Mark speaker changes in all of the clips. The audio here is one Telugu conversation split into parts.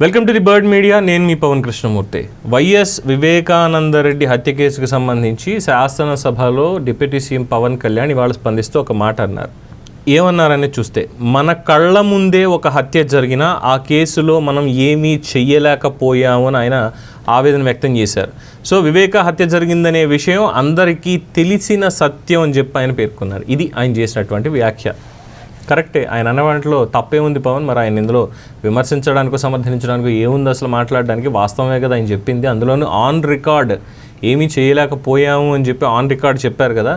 Speaker 1: Welcome to the Bird Media నేను మీ పవన్ కృష్ణమూర్తి. వైఎస్ వివేకానందరెడ్డి హత్య కేసుకు సంబంధించి శాసనసభలో డిప్యూటీ సీఎం పవన్ కళ్యాణ్ ఇవాళ స్పందిస్తూ ఒక మాట అన్నారు. ఏమన్నారని చూస్తే మన కళ్ళ ముందే ఒక హత్య జరిగినా ఆ కేసులో మనం ఏమీ చెయ్యలేకపోయాము అని ఆయన ఆవేదన వ్యక్తం చేశారు. సో వివేక హత్య జరిగిందనే విషయం అందరికీ తెలిసిన సత్యం అని చెప్పి ఆయన పేర్కొన్నారు. ఇది ఆయన చేసినటువంటి వ్యాఖ్య. కరెక్టే. ఆయన అన్న వాటిలో తప్పే ఉంది పవన్? మరి ఆయన ఇందులో విమర్శించడానికి సమర్థించడానికి ఏముంది అసలు మాట్లాడడానికి? వాస్తవమే కదా ఆయన చెప్పింది. అందులోనూ ఆన్ రికార్డ్ ఏమీ చేయలేకపోయాము అని చెప్పి ఆన్ రికార్డ్ చెప్పారు కదా.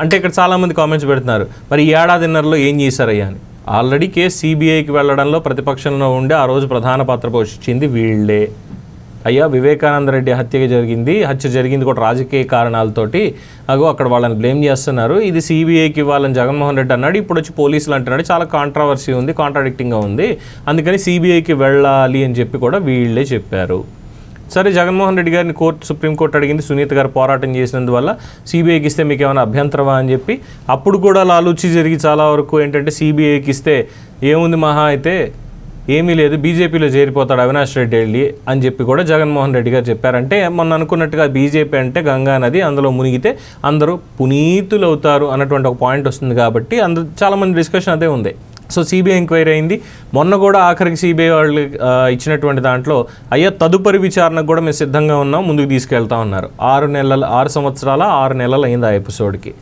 Speaker 1: అంటే ఇక్కడ చాలామంది కామెంట్స్ పెడుతున్నారు. మరి ఈ ఏడాదిన్నరలో ఏం చేశారయ్యా అని. ఆల్రెడీ కేసు సిబిఐకి వెళ్ళడంలో ప్రతిపక్షంలో ఉండే ఆ రోజు ప్రధాన పాత్ర పోషించింది వీళ్ళే. అయ్యా వివేకానంద రెడ్డి హత్య జరిగింది. హత్య జరిగింది కూడా రాజకీయ కారణాలతోటి. అగో అక్కడ వాళ్ళని బ్లేమ్ చేస్తున్నారు. ఇది సిబిఐకి వాళ్ళని జగన్మోహన్ రెడ్డి అన్నాడు. ఇప్పుడు వచ్చి పోలీసులు అంటున్నాడు. చాలా కాంట్రవర్సీ ఉంది కాంట్రాడిక్టింగ్గా ఉంది. అందుకని సిబిఐకి వెళ్ళాలి అని చెప్పి కూడా వీళ్ళే చెప్పారు. సరే జగన్మోహన్ రెడ్డి గారిని కోర్టు సుప్రీంకోర్టు అడిగింది. సునీత గారు పోరాటం చేసినందువల్ల సిబిఐకి ఇస్తే మీకు ఏమైనా అభ్యంతరమా అని చెప్పి. అప్పుడు కూడా లాలూచి జరిగి చాలా వరకు ఏంటంటే సిబిఐకి ఇస్తే ఏముంది మహా అయితే? ఏమీ లేదు బీజేపీలో చేరిపోతాడు అవినాష్ రెడ్డి వెళ్ళి అని చెప్పి కూడా జగన్మోహన్ రెడ్డి గారు చెప్పారంటే మొన్న అనుకున్నట్టుగా బీజేపీ అంటే గంగా నది అందులో మునిగితే అందరూ పునీతులు అవుతారు అన్నటువంటి ఒక పాయింట్ వస్తుంది కాబట్టి అందరూ చాలామంది డిస్కషన్ అదే ఉంది. సో సిబిఐ ఎంక్వైరీ అయింది. మొన్న కూడా ఆఖరికి సిబిఐ వాళ్ళు ఇచ్చినటువంటి దాంట్లో అయ్యా తదుపరి విచారణకు కూడా మేము సిద్ధంగా ఉన్నాం ముందుకు తీసుకెళ్తా ఉన్నారు ఆరు నెలల ఆరు సంవత్సరాల ఆరు నెలలు అయింది ఆ ఎపిసోడ్కి.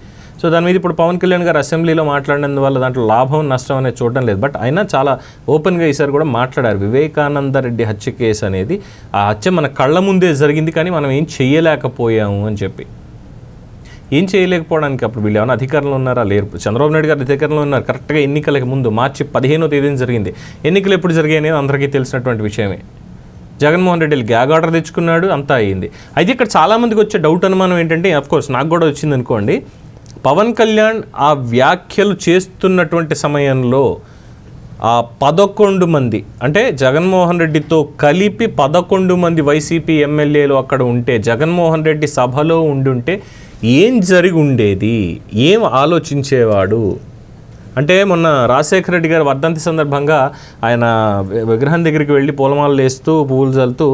Speaker 1: సో దాని మీద ఇప్పుడు పవన్ కళ్యాణ్ గారు అసెంబ్లీలో మాట్లాడినందువల్ల దాంట్లో లాభం నష్టం అనేది చూడడం లేదు. బట్ అయినా చాలా ఓపెన్గా ఈసారి కూడా మాట్లాడారు. వివేకానంద రెడ్డి హత్య కేసు అనేది ఆ హత్య మన కళ్ళ ముందే జరిగింది కానీ మనం ఏం చేయలేకపోయాము అని చెప్పి. ఏం చేయలేకపోవడానికి అప్పుడు వీళ్ళు ఏమైనా అధికారంలో ఉన్నారా? లేరు. చంద్రబాబు నాయుడు గారు అధికారంలో ఉన్నారు. కరెక్ట్గా ఎన్నికలకు ముందు మార్చి పదిహేనో తేదీన జరిగింది. ఎన్నికలు ఎప్పుడు జరిగాయి అనేది అందరికీ తెలిసినటువంటి విషయమే. జగన్మోహన్ రెడ్డి వెళ్ళి గ్యాగ్ ఆర్డర్ తెచ్చుకున్నాడు అంతా అయింది. అయితే ఇక్కడ చాలామందికి వచ్చే డౌట్ అనుమానం ఏంటంటే అఫ్ కోర్స్ నాకు కూడా వచ్చింది అనుకోండి పవన్ కళ్యాణ్ ఆ వ్యాఖ్యలు చేస్తున్నటువంటి సమయంలో ఆ పదకొండు మంది అంటే జగన్మోహన్ రెడ్డితో కలిపి పదకొండు మంది వైసీపీ ఎమ్మెల్యేలు అక్కడ ఉంటే జగన్మోహన్ రెడ్డి సభలో ఉండుంటే ఏం జరిగి ఉండేది? ఏం ఆలోచించేవాడు? అంటే మొన్న రాజశేఖర రెడ్డి గారు వర్ధంతి సందర్భంగా ఆయన విగ్రహం దగ్గరికి వెళ్ళి పూలమాలలు వేస్తూ పువ్వులు చల్లుతూ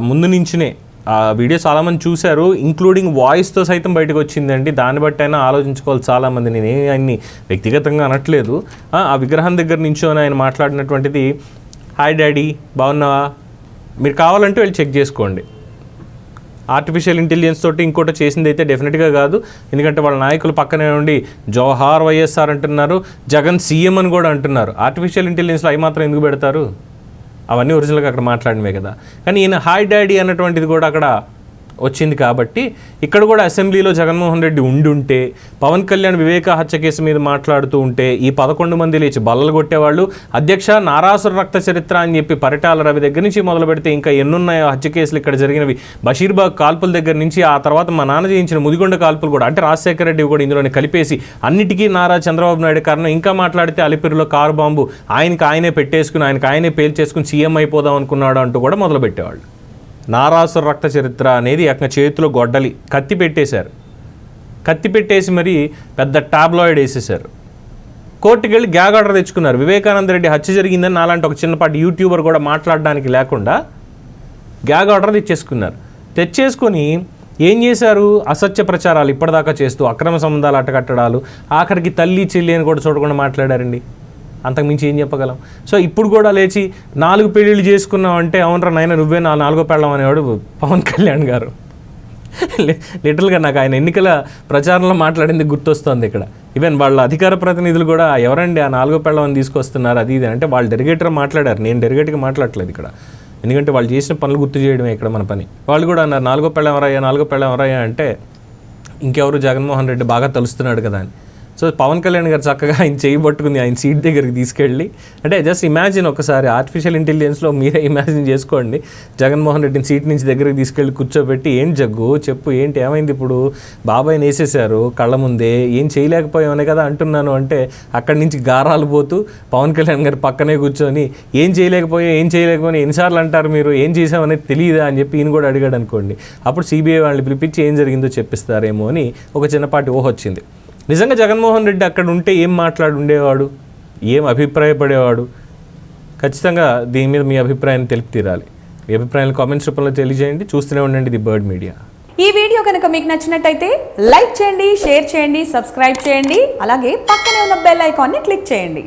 Speaker 1: ముందు నుంచినే ఆ వీడియో చాలామంది చూశారు ఇంక్లూడింగ్ వాయిస్తో సైతం బయటకు వచ్చిందండి దాన్ని బట్టి అయినా ఆలోచించుకోవాలి చాలామంది. నేను ఆయన్ని వ్యక్తిగతంగా అనట్లేదు. ఆ విగ్రహం దగ్గర నించొని ఆయన మాట్లాడినటువంటిది హాయ్ డాడీ బాగున్నావా? మీరు కావాలంటే వెళ్ళి చెక్ చేసుకోండి. ఆర్టిఫిషియల్ ఇంటెలిజెన్స్ తోటి ఇంకోటి చేసింది అయితే డెఫినెట్గా కాదు. ఎందుకంటే వాళ్ళ నాయకులు పక్కనే ఉండి జోహార్ వైఎస్ఆర్ అంటున్నారు జగన్ సీఎం అని కూడా అంటున్నారు. ఆర్టిఫిషియల్ ఇంటెలిజెన్స్లో అవి మాత్రం ఎందుకు పెడతారు? అవన్నీ ఒరిజినల్గా అక్కడ మాట్లాడినవే కదా. కానీ ఈయన హాయ్ డాడీ అన్నటువంటిది కూడా అక్కడ వచ్చింది కాబట్టి ఇక్కడ కూడా అసెంబ్లీలో జగన్మోహన్ రెడ్డి ఉండుంటే పవన్ కళ్యాణ్ వివేక హత్య కేసు మీద మాట్లాడుతూ ఉంటే ఈ పదకొండు మంది లేచి బల్లలు కొట్టేవాళ్ళు. అధ్యక్ష నారాసుర రక్త చరిత్ర అని చెప్పి పరిటాల రవి దగ్గర నుంచి మొదలు పెడితే ఇంకా ఎన్నున్నాయో హత్య కేసులు ఇక్కడ జరిగినవి. బషీర్బాగ్ కాల్పుల దగ్గర నుంచి ఆ తర్వాత మా నాన్న చేయించిన ముదిగొండ కాల్పులు కూడా అంటే రాజశేఖర రెడ్డి కూడా ఇందులోనే కలిపేసి అన్నిటికీ నారా చంద్రబాబు నాయుడు కారణం. ఇంకా మాట్లాడితే అలిపిరిలో కారు బాంబు ఆయనకి ఆయనే పెట్టేసుకుని ఆయనకి ఆయనే పేల్చేసుకుని సీఎం అయిపోదాం అనుకున్నాడు అంటూ కూడా మొదలు పెట్టేవాళ్ళు నారాసుర రక్త చరిత్ర అనేది అక్కడ చేతిలో గొడ్డలి కత్తి పెట్టేశారు. కత్తి పెట్టేసి మరి పెద్ద టాబ్లాయిడ్ వేసేసారు కోర్టుకి వెళ్ళి గ్యాగ్ ఆర్డర్ తెచ్చుకున్నారు. వివేకానంద రెడ్డి హత్య జరిగిందని నాలాంటి ఒక చిన్నపాటి యూట్యూబర్ కూడా మాట్లాడడానికి లేకుండా గ్యాగ్ ఆర్డర్ తెచ్చేసుకున్నారు. తెచ్చేసుకొని ఏం చేశారు? అసత్య ప్రచారాలు ఇప్పటిదాకా చేస్తూ అక్రమ సంబంధాలు అట్టకట్టడాలు ఆఖరికి తల్లి చెల్లి అని కూడా చూడకుండా మాట్లాడారండి. అంతకుమించి ఏం చెప్పగలం? సో ఇప్పుడు కూడా లేచి నాలుగు పెళ్ళిళ్ళు చేసుకున్నావు అంటే అవునరా నాయన నువ్వే నా నాలుగో పెళ్ళం అనేవాడు పవన్ కళ్యాణ్ గారు. లి- లిటరల్గా నాకు ఆయన ఎన్నికల ప్రచారంలో మాట్లాడింది గుర్తొస్తుంది ఇక్కడ. ఈవెన్ వాళ్ళ అధికార ప్రతినిధులు కూడా ఎవరండి ఆ నాలుగో పెళ్ళమని తీసుకొస్తున్నారు అది ఇది అంటే వాళ్ళు డెరిగేటర్ మాట్లాడారు. నేను డెరిగేట్గా మాట్లాడట్లేదు ఇక్కడ. ఎందుకంటే వాళ్ళు చేసిన పనులు గుర్తు చేయడమే ఇక్కడ మన పని. వాళ్ళు కూడా అన్నారు నాలుగో పెళ్ళం ఎవరయ్యా నాలుగో పెళ్ళం ఎవరయ్యా అంటే ఇంకెవరు జగన్మోహన్ రెడ్డి బాగా తలుస్తున్నాడు కదా అని. సో పవన్ కళ్యాణ్ గారు చక్కగా ఆయన చేయబట్టుకుంది ఆయన సీట్ దగ్గరికి తీసుకెళ్ళి. అంటే జస్ట్ ఇమాజిన్ ఒకసారి ఆర్టిఫిషియల్ ఇంటెలిజెన్స్లో మీరే ఇమాజిన్ చేసుకోండి. జగన్మోహన్ రెడ్డిని సీట్ నుంచి దగ్గరికి తీసుకెళ్ళి కూర్చోబెట్టి ఏం జగ్గు? చెప్పు ఏంటి? ఏమైంది ఇప్పుడు? బాబాయ్ని వేసేసారు కళ్ళ ముందే ఏం చేయలేకపోయామనే కదా అంటున్నాను. అంటే అక్కడి నుంచి గారాలు పోతూ పవన్ కళ్యాణ్ గారు పక్కనే కూర్చొని ఏం చేయలేకపోయా ఏం చేయలేకపోయినా ఎన్నిసార్లు అంటారు మీరు? ఏం చేసామనేది తెలియదా? అని చెప్పి ఈయన కూడా అడిగాడు అనుకోండి. అప్పుడు సిబిఐ వాళ్ళని పిలిపించి ఏం జరిగిందో చెప్పిస్తారేమో అని ఒక చిన్నపాటి ఊహ వచ్చింది. నిజంగా జగన్మోహన్ రెడ్డి అక్కడ ఉంటే ఏం మాట్లాడి ఉండేవాడు? ఏం అభిప్రాయపడేవాడు? ఖచ్చితంగా దీని మీద మీ అభిప్రాయాన్ని తెలిపి తీరాలి. మీ అభిప్రాయాలు కామెంట్స్ రూపంలో తెలియజేయండి. చూస్తూనే ఉండండి ది బర్డ్ మీడియా.
Speaker 2: ఈ వీడియో కనుక మీకు నచ్చినట్టయితే లైక్ చేయండి షేర్ చేయండి సబ్స్క్రైబ్ చేయండి అలాగే పక్కనే ఉన్న బెల్ ఐకాన్ని క్లిక్ చేయండి.